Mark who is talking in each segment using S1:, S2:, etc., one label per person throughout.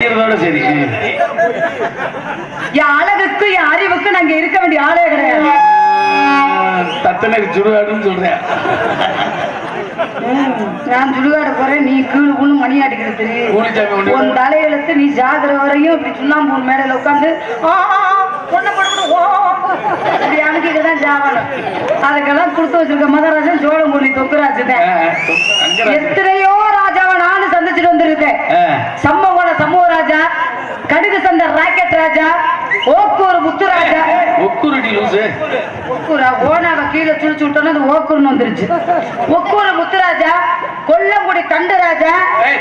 S1: சரி
S2: என் அழகுக்கு என் அறிவுக்கு நாங்க இருக்க வேண்டிய ஆளே கிடையாது.
S1: தத்தனுக்கு சுடுகாடுன்னு சொல்றேன்.
S2: ம், நான் சுடுகாடு போறேன் நீ கீழு கீழு மணி
S1: ஒண்ணு
S2: உன் தலையெழுத்து நீ ஜாகிற வரையும் இப்படி சுண்ணாம்பூர் மேடையில உட்காந்து பொண்ணை ஓ இப்படி அதுக்கெல்லாம் கொடுத்து வச்சிருக்க மதராஜன் சோழங்குடி தொக்குராஜு தான்
S1: அங்க ராஜா.
S2: எத்தனையோ ராஜாவை நானும் சந்திச்சுட்டு வந்திருக்கேன்.
S1: ஆ,
S2: சமூக ராஜா கடுகு சந்த ராக்கெட் ராஜா ஓக்கூர் முத்துராஜா
S1: ஒக்குருடி லூசு.
S2: ஒக்கூரா ஓனாவை கீழே சுழிச்சு விட்டோன்னா அது ஓக்கூர்னு வந்துருச்சு. ஒக்கூர் முத்துராஜா கொல்லங்குடி தண்டுராஜா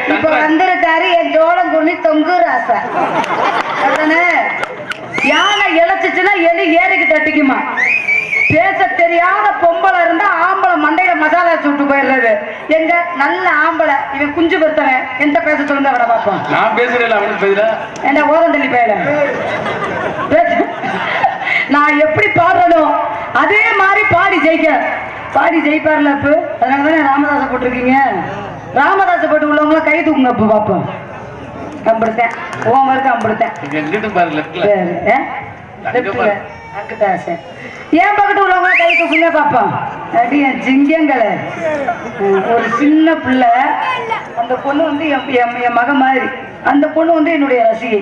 S2: இப்ப. வந்திருக்காரு என் ஜோளங்குடி தொங்கு ராசா. யானை இழைச்சிச்சுன்னா எலி ஏறிக்கு தட்டிக்குமா? பேச தெரியாத பொம்பளை இருந்தா ஆம்பளை மண்டையில மசாலா சுட்டு போயிடுறது. எங்க? நல்ல ஆம்பளை. இவன் குஞ்சு பெருத்தவன். எந்த பேச சொல்லுங்க அவனை பார்ப்போம்.
S1: நான் பேசுறேன் அவனுக்கு
S2: என்ன ஓதந்தள்ளி பேர நான் எப்படி பாடுறனோ அதே மாதிரி பாடி ஜெயிக்க. பாடி ஜெயிப்பார்ல அப்ப. அதனால தானே ராமதாச போட்டிருக்கீங்க. ராமதாச போட்டு உள்ளவங்கள கை தூக்குங்க அப்ப. பாப்போம் கம்பிடுத்தேன் ஓம் வரைக்கும் கம்பிடுத்தேன்
S1: இங்க எங்கிட்டு பாரு
S2: ஏன் பக்கத்து உள்ளவங்க கை தூக்குங்க பாப்போம் அடி என் ஜிங்கங்களை. ஒரு சின்ன பிள்ளை. அந்த பொண்ணு வந்து என் என் என் மகன் மாதிரி. அந்த பொண்ணு வந்து என்னுடைய ரசிகை.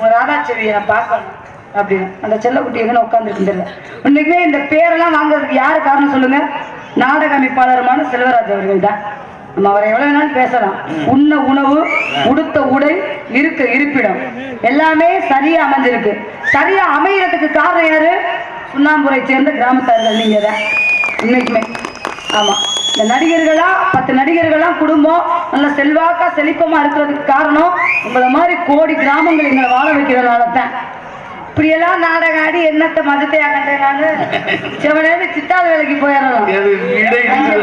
S2: ஒரு ராதாச்சேரியை நான் பார்க்கணும் அப்படின்னு. அந்த செல்லக்குட்டி எங்கன்னு உட்காந்துருக்கு தெரியல இன்னைக்குமே இந்த பேரெல்லாம் வாங்குறதுக்கு யாரு காரணம் சொல்லுங்க? நாடக அமைப்பாளருமான செல்வராஜ் அவர்கள் தான் நம்ம அவரை எவ்வளவு வேணாலும் பேசலாம். உண்ண உணவு உடுத்த உடை இருக்க இருப்பிடம். எல்லாமே சரியா அமைஞ்சிருக்கு. சரியா அமையறதுக்கு காரணம் யாரு? சுண்ணாம்புரை சேர்ந்த கிராமத்தார்கள் நீங்க தான். உண்மைக்குமே. ஆமா. இந்த நடிகர்களா பத்து நடிகர்கள்லாம் குடும்பம் நல்ல செல்வாக்கா செழிப்பமா இருக்கிறதுக்கு காரணம் உங்களை மாதிரி கோடி கிராமங்கள் எங்களை வாழ வைக்கிறதுனால தான். இப்படியெல்லாம் நாடகம் ஆடி என்னத்த மதத்தையா கண்டேன் நானு? சிவனேது சித்தாள் வேலைக்கு போயிடலாம்.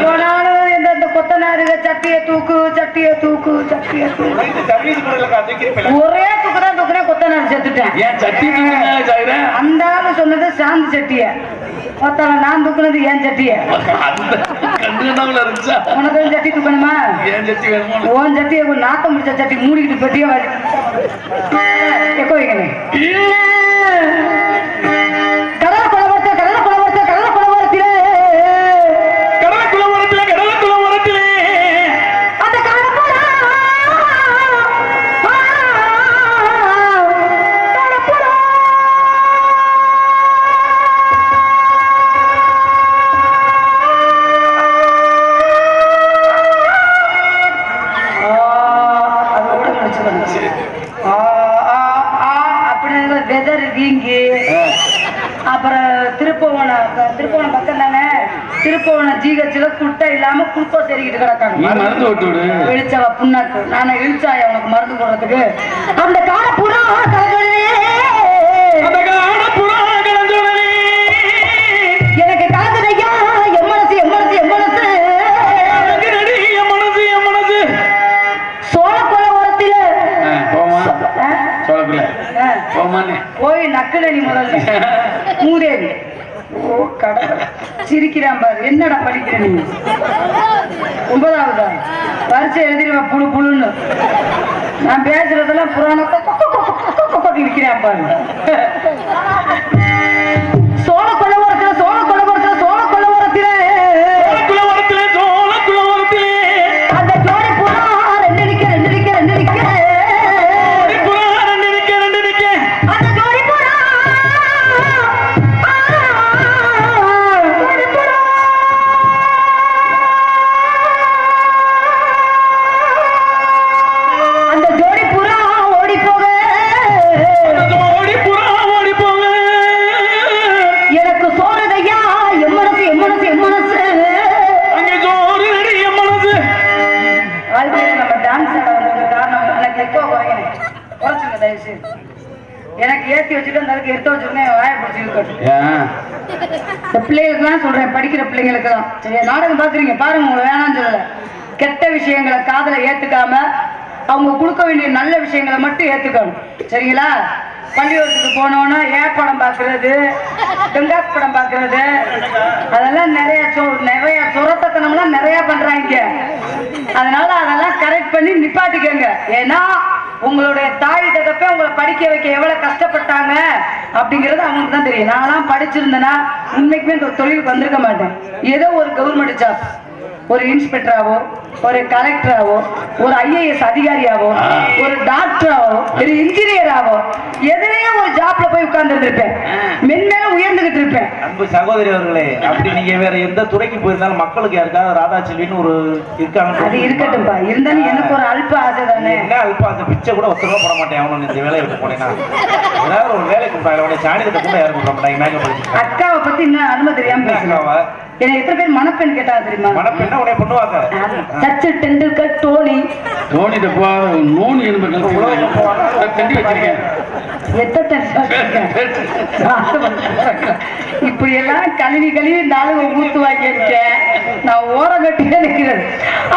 S2: போனாலும் இந்த கொத்தனாருங்க சட்டியை தூக்கு சட்டியை தூக்கு சட்டியை தூக்கு. ஒரே தூக்கு தான் தூக்குறேன் கொத்தனார் செத்துட்டேன். அந்த ஆளு சொன்னது சாந்து சட்டிய. ஒருத்தவன் நான் தூக்குனது ஏன் சட்டிய? உனக்கு சட்டி தூக்கணுமா? ஓன் சட்டியை நாத்தம் முடிச்ச சட்டி மூடிக்கிட்டு பெட்டிய எக்கோ வைக்கணும். Yeah. திருப்பவனம் பக்கம் தானே? திருப்பவனம் ஜிஹெச்ல குட்டை இல்லாம குளுக்கோஸ் ஏறிக்கிட்டு
S1: நீ
S2: கிடக்காங்க
S1: மருந்து விட்டு விடு.
S2: வெளிச்சவ புண்ணாக்கு. நானே இழிச்சாய உனக்கு மருந்து போடுறதுக்கு? அந்த கால புறா
S1: அந்த
S2: எனக்கு கலங்குதையா என் மனசு என் மனசு என் மனசு. போய் நக்குல நீ முதல்ல. மூதேவி. சிரிக்கிறான் பாரு என்னடா படிக்கிற நீ ஒன்பதாவதா பரிச்சை எழுதிடுவேன் புழு புழுன்னு நான் பேசுறதெல்லாம் புராணம் இருக்கிறேன் பாரு எனக்கு எப்போ குறைக்கணும் குறைச்சுங்க தயவு செய்து எனக்கு ஏத்தி வச்சுட்டு அந்த அளவுக்கு எடுத்து வச்சிருக்கேன் என் வாயை பிடிச்சி இருக்கட்டும்
S1: ஏன்?
S2: இந்த பிள்ளைகளுக்குலாம் சொல்றேன். படிக்கிற பிள்ளைங்களுக்கு தான் சரியா? நாடகம் பாக்குறீங்க பாருங்க உங்களை வேணாம்னு சொல்லல. கெட்ட விஷயங்களை காதல ஏத்துக்காம அவங்க கொடுக்க வேண்டிய நல்ல விஷயங்களை மட்டும் ஏத்துக்கணும். சரிங்களா? பள்ளிக்கூடத்துக்கு போனோன்னா ஏ படம் பார்க்கறது கங்காஸ் படம் பார்க்கறது அதெல்லாம் நிறைய சொ- நிறைய சுரத்தனம்லாம் நிறைய பண்றாங்க. அதனால அதெல்லாம் கரெக்ட் பண்ணி நிப்பாட்டிக்கங்க. ஏன்னா உங்களுடைய தாய் தகப்ப உங்களை படிக்க வைக்க எவ்வளவு கஷ்டப்பட்டாங்க அப்படிங்கிறது அவங்களுக்கு தான் தெரியும். நான்லாம் படிச்சிருந்தேன்னா உண்மைக்குமே இந்த தொழிலுக்கு வந்திருக்க மாட்டேன். ஏதோ ஒரு கவர்மெண்ட் ஜாப் ஒரு இன்ஸ்பெக்டராவோ ஒரு கலெக்டராவோ ஒரு ஐஏஎஸ் அதிகாரியாவோ ஒரு டாக்டராவோ ஒரு இன்ஜினியராவோ எதுலயோ ஒரு ஜாப்ல போய் உட்கார்ந்து இருப்பேன் மென்மேலும் உயர்ந்துகிட்டு இருப்பேன்.
S3: அன்பு சகோதரி அவர்களே அப்படி நீங்க வேற எந்த துறைக்கு போயிருந்தாலும் மக்களுக்கு யாருக்காவது ராதா செல்வின்னு ஒரு இருக்காங்க
S2: அது இருக்கட்டும்பா இருந்தாலும் எனக்கு ஒரு அல்ப ஆசை தானே.
S3: என்ன அல்பா அந்த பிச்சை கூட ஒத்தரவா போட மாட்டேன். அவனு இந்த வேலையை விட்டு போனேன்னா. ஏதாவது ஒரு வேலை கூப்பிட்டாங்க சாணியத்தை கூட யாரும் கூப்பிட மாட்டாங்க.
S2: அக்காவை பத்தி இன்னும் அனுமதி தெரியாம பேசுறேன்
S3: அக்காவா?
S2: என்னை எத்தனை பேர் மணப்பெண் கேட்டாங்க தெரியுமா?
S3: மனப்பெண்ண உடனே பண்ணுவாங்க
S2: சச்சின் டெண்டுல்கர் டோனி
S1: தோனி தப்பா நோனி என்பது தண்டி வச்சிருக்கேன்
S2: இப்படி எல்லாம் கழுவி கழுவி இந்த வாங்கி இருக்கேன். நான் ஓரம் கட்டியே நிற்கிறது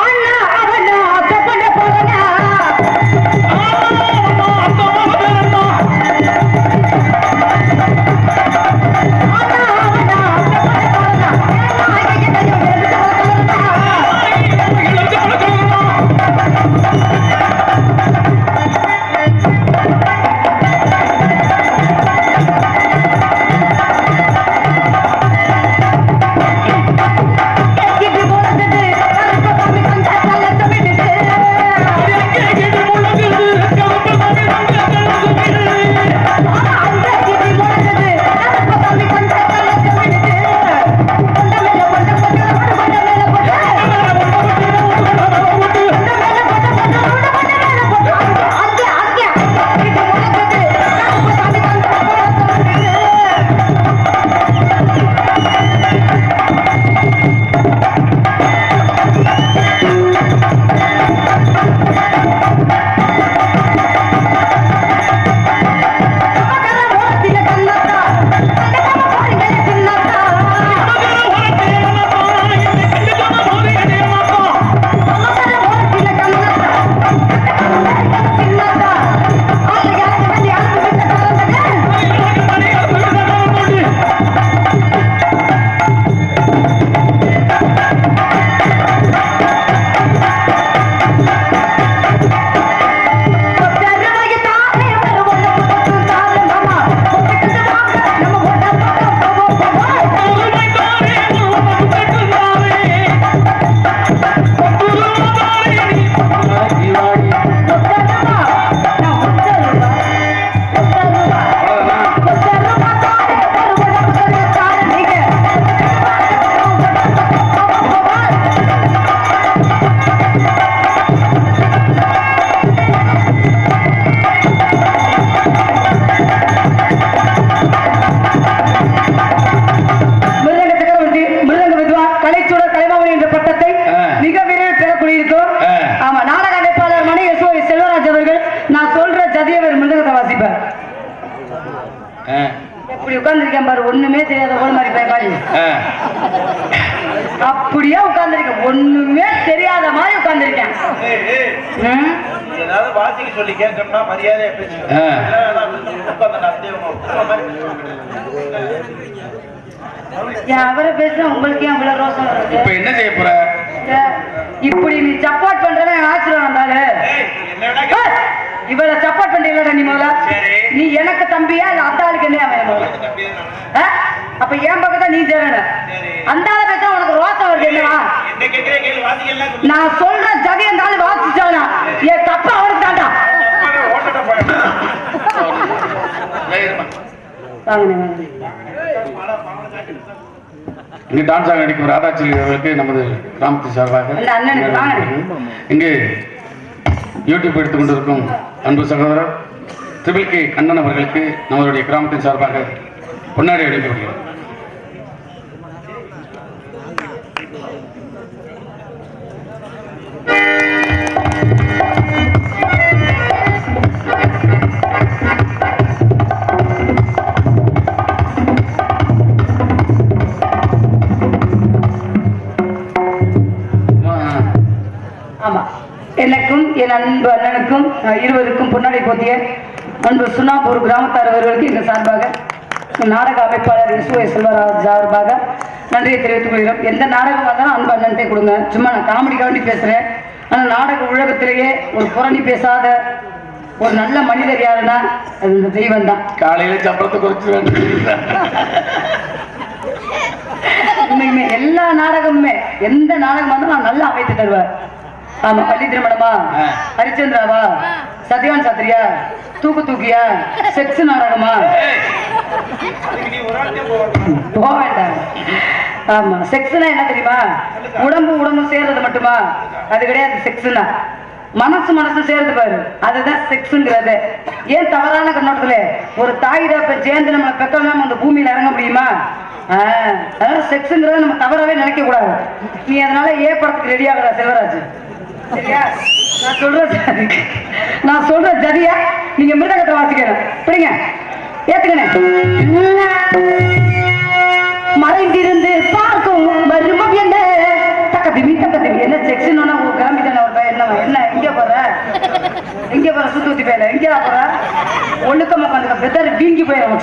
S2: அண்ணா எப்படி உட்கார்ந்திருக்கேன் பாரு ஒண்ணுமே தெரியாத போல மாதிரி பையன் பாரு அப்படியே உட்கார்ந்திருக்கேன் ஒண்ணுமே தெரியாத மாதிரி உட்கார்ந்திருக்கேன். ம்?
S3: ஏதாவது வாசிக்க சொல்லி கேட்கணும்னா மரியாதையா
S2: அவரை உங்களுக்கு ஏன் இவ்வளவு ரோசம்
S1: இப்ப என்ன செய்ய போற?
S2: இப்படி நீ சப்போர்ட் பண்றவன் ஆச்சரியம் வந்தாரு இவள சப்போர்ட் பண்றீங்களா நீ முதல்ல.
S3: சரி.
S2: நீ எனக்கு தம்பியா இல்ல அந்த ஆளுக்கு என்ன? அப்ப என் பக்கத்தான் நீ சேரணும்.
S3: சரி.
S2: அந்த ஆளை பேச உனக்கு ரோசம் வருது என்னவா. நான் சொல்ற ஜதி அந்த ஆளு வாசிச்சானா என் தப்பா அவனுக்கு தாண்டா.
S1: இங்கு டான்ஸ் ஆக நடிக்கும் ராதாச்செல்வி அவர்களுக்கு நமது கிராமத்து சார்பாக இங்கு யூடியூப் எடுத்துக் கொண்டிருக்கும் அன்பு சகோதரர் ட்ரிபிள் கே கண்ணன் அவர்களுக்கு நம்மளுடைய கிராமத்தின் சார்பாக பொன்னாடி அளிக்கப்படுகிறது
S2: ஆமா. எனக்கும் என் அன்பு அண்ணனுக்கும் இருவருக்கும் பொன்னாடை போத்திய அன்பு சுண்ணாம்பூர் கிராமத்தார் அவர்களுக்கு எங்கள் சார்பாக நாடக அமைப்பாளர் ஓ செல்வராஜ் சார்பாக நன்றியை தெரிவித்துக் கொள்கிறோம். எந்த நாடகம் வந்தாலும் அன்பு அண்ணன்ட்டே கொடுங்க. சும்மா நான் காமெடி காமெடி பேசுகிறேன் ஆனால் நாடக உலகத்திலேயே ஒரு புரணி பேசாத ஒரு நல்ல மனிதர் யாருன்னா அது இந்த தெய்வம் தான்
S1: காலையில சம்பளத்தை குறைச்சு
S2: எல்லா நாடகமுமே எந்த நாடகம் வந்தாலும் நான் நல்லா அமைத்து தருவார் ஆமா பள்ளி திருமணமா. ஹரிச்சந்திராவா? சத்யவான் சாத்திரியா? தூக்கு தூக்கியா? செக்ஸ் நாடகமா? போக வேண்டாம் ஆமா செக்ஸ்னா என்ன தெரியுமா? உடம்பு உடம்பு சேர்றது மட்டுமா? அது கிடையாது செக்ஸ்னா. மனசு மனசு சேர்ந்து பாரு. அதுதான் செக்ஸுங்கிறது. ஏன் தவறான கண்ணோட்டத்துல? ஒரு தாய் தப்ப சேர்ந்து நம்ம பெற்றோம் அந்த பூமியில இறங்க முடியுமா? செக்ஸுங்கிறத நம்ம தவறாவே நினைக்க கூடாது நீ அதனால ஏ படத்துக்கு ரெடி ஆகுறா செல்வராஜ்? நான் சொல்ற நான் சொல்ற ஜதியா நீங்க மிருதகத்தை வாசிக்கிறேன் பிடிங்க ஏத்துக்கணே மறைந்திருந்து பார்க்கும் மர்மம் என்ன? தக்க திமி தக்க திமி என்ன செக்ஷன் கிளம்பிட்டான ஒரு பையன் என்ன என்ன? எங்க போற? எங்க போற? சுத்தி ஊத்தி போயில எங்கடா போற? ஒழுக்கமா உட்காந்துக்க. பெத்தர் வீங்கி போயிடும்